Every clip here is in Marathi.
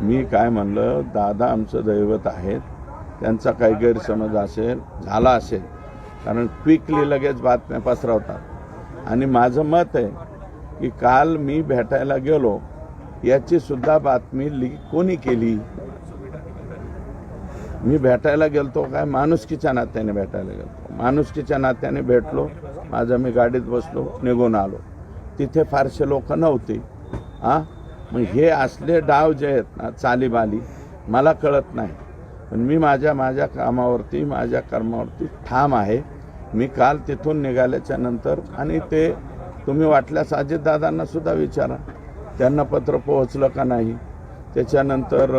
मी काय म्हणलं दादा आमचं दैवत आहेत. त्यांचा काही गैरसमज असेल झाला असेल. कारण क्विकली लगेच बातम्या पसरवतात. आणि माझं मत आहे की काल मी भेटायला गेलो याची सुद्धा बातमी लीक कोणी केली? मी भेटायला गेलतो काय? माणुसकीच्या नात्याने भेटायला गेलतो. माणुसकीच्या नात्याने भेटलो. माझं मी गाडीत बसलो निघून आलो. तिथे फारसे लोक नव्हते. हां? मग हे असले डाव जे आहेत ना चालीबाली मला कळत नाही. पण मी माझ्या माझ्या कामावरती माझ्या कर्मावरती ठाम आहे. मी काल तिथून निघाल्याच्या नंतर आणि ते तुम्ही वाटल्यास अजितदादांना सुद्धा विचारा. त्यांना पत्र पोहोचलं का नाही? त्याच्यानंतर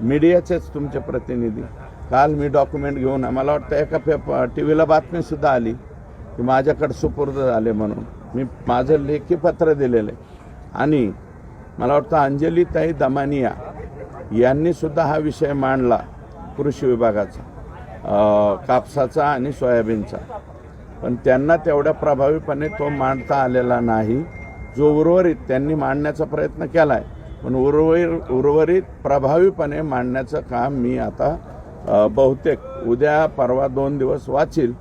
मीडियाचेच तुमचे प्रतिनिधी. काल मी डॉक्युमेंट घेऊन मला वाटतं एका पेप टी व्हीला बातमीसुद्धा आली की माझ्याकडे सुपूर्द झाले म्हणून. मी माझं लेखी पत्र दिलेलं आहे. आणि मला वाटतं अंजलीताई दमानिया यांनी सुद्धा हा विषय मांडला कृषी विभागाचा कापसाचा आणि सोयाबीनचा. पण त्यांना तेवढ्या प्रभावीपणे तो मांडता आलेला नाही जो उर्वरित त्यांनी मांडण्याचा प्रयत्न केला आहे पण उर्वरित उर्वरित प्रभावीपणे मांडण्याचं काम मी आता बहुतेक उद्या परवा दोन दिवस वाचील.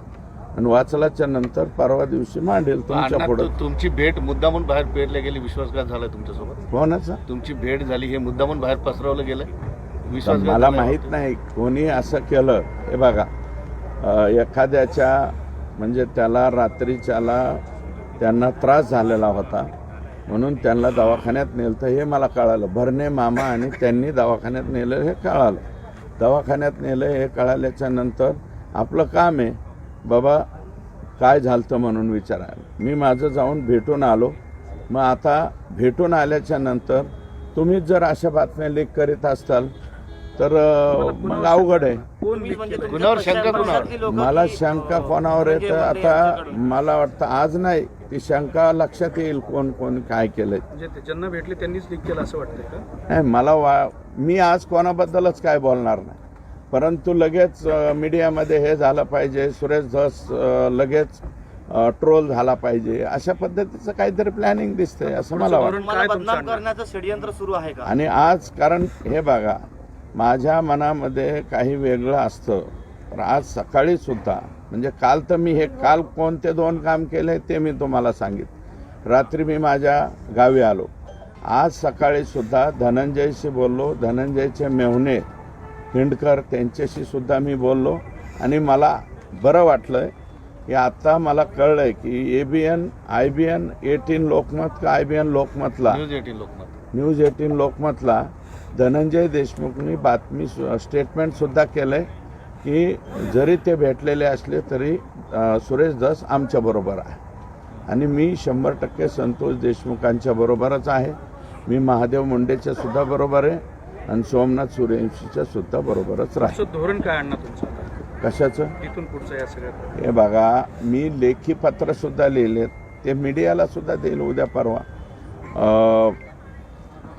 आणि वाचल्याच्या नंतर परवा दिवशी मांडेल तुमच्यापुढे. तुमची भेट मुद्दामून बाहेर पेरल्या गेली विश्वासघात झाला तुमच्यासोबत. कोणाचा तुमची भेट झाली हे मुद्दामून बाहेर पसरवलं गेलं. विश्वासघात मला माहीत होता. नाही कोणी असं केलं. हे बघा एखाद्याच्या म्हणजे त्याला रात्रीच्याला त्यांना त्रास झालेला होता म्हणून त्यांना दवाखान्यात नेलं तर हे मला कळालं. भरणे मामा आणि त्यांनी दवाखान्यात नेलं हे कळालं. दवाखान्यात नेलं हे कळाल्याच्या नंतर आपलं काम आहे बाबा काय झालं म्हणून विचारायला. मी माझं जाऊन भेटून आलो. मग आता भेटून आल्याच्यानंतर तुम्हीच जर अशा बातम्या लीक करीत असाल तर मग अवघड आहे. कुणावर? शंका कुणावर? मला शंका कोणावर येतं? आता मला वाटतं आज नाही. ती शंका लक्षात येईल कोण कोण काय केलंय. म्हणजे ज्यांना भेटले त्यांनीच लीक केलं असं वाटतंय का? नाही मला वा मी आज कोणाबद्दलच काय बोलणार नाही. परंतु लगेच मीडियामध्ये हे झालं पाहिजे सुरेश धस लगेच ट्रोल झाला पाहिजे अशा पद्धतीचं काहीतरी प्लॅनिंग दिसतंय असं मला वाटतं. षडयंत्र सुरू आहे का? आणि आज कारण हे बघा माझ्या मनामध्ये काही वेगळं असतं तर आज सकाळी सुद्धा म्हणजे काल तर मी हे काल कोणते दोन काम केले ते मी तुम्हाला सांगित रात्री मी माझ्या गावी आलो. आज सकाळी सुद्धा धनंजयशी बोललो धनंजयचे मेहुणे हिंडकर त्यांच्याशी सुद्धा मी बोललो आणि मला बरं वाटलं की आत्ता मला कळलंय की A B N I B N eighteen Lokmat का I B N लोकमतला? News eighteen Lokmat. News eighteen लोकमतला Dhananjay देशमुखनी बातमी सु- स्टेटमेंट सुद्धा केलंय की जरी ते भेटलेले असले तरी सुरेश धस आमच्याबरोबर आहे. आणि मी शंभर टक्के संतोष देशमुखांच्या बरोबरच आहे. मी महादेव मुंडेच्या सुद्धा बरोबर आहे. आणि सोमनाथ सूर्यवंशीच्या सुद्धा बरोबरच राहील. धोरण काय आणणार तुमचं? कशाचं? इथून पुढचं या सगळ्यात हे बघा मी लेखी पत्र सुद्धा लिहिलेत. ते मीडियाला सुद्धा देईल उद्या परवा.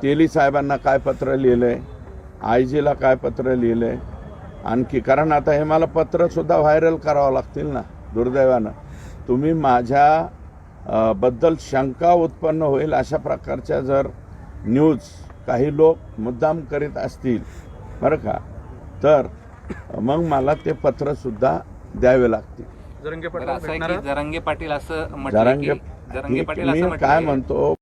तेली साहेबांना काय पत्र लिहिलंय? आय जीला काय पत्र लिहिलंय? आणखी कारण आता हे मला पत्र सुद्धा व्हायरल करावं लागतील ना दुर्दैवानं. तुम्ही माझ्या बद्दल शंका उत्पन्न होईल अशा प्रकारच्या जर न्यूज काही लोक मुद्दाम करीत असतील. बरं का? तर मग मला ते पत्र सुद्धा द्यावे लागतील. जरंगे पाटील असं? जरांगे पाटील असं काय म्हणतो?